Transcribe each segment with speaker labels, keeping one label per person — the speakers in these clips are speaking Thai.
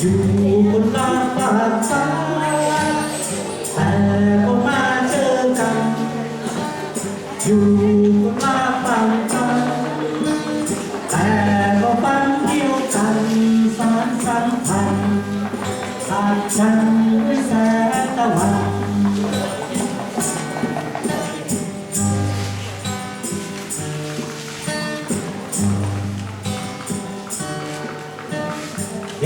Speaker 1: อยู่บนนอปากฟ้าแต่ก็มาเจอกัน อยู่บนมาฟังกัแต่ก็ฟังเที่ยวกันสารสัมพันธ์าดฉัน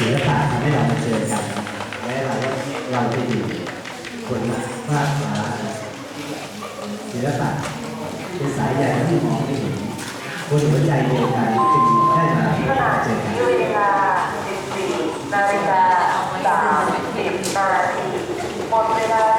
Speaker 1: ศิลปะทำให้เรามาเจอกันและเราเราได้ดูผลงานภาพวาศิลปะเป็นสายใหญ่ที่มองไม่เห็นคนหัวใจเดียวกันจึงได้มาเจอกัน
Speaker 2: เวลา14นาฬิกา30นาทีหมดเวลา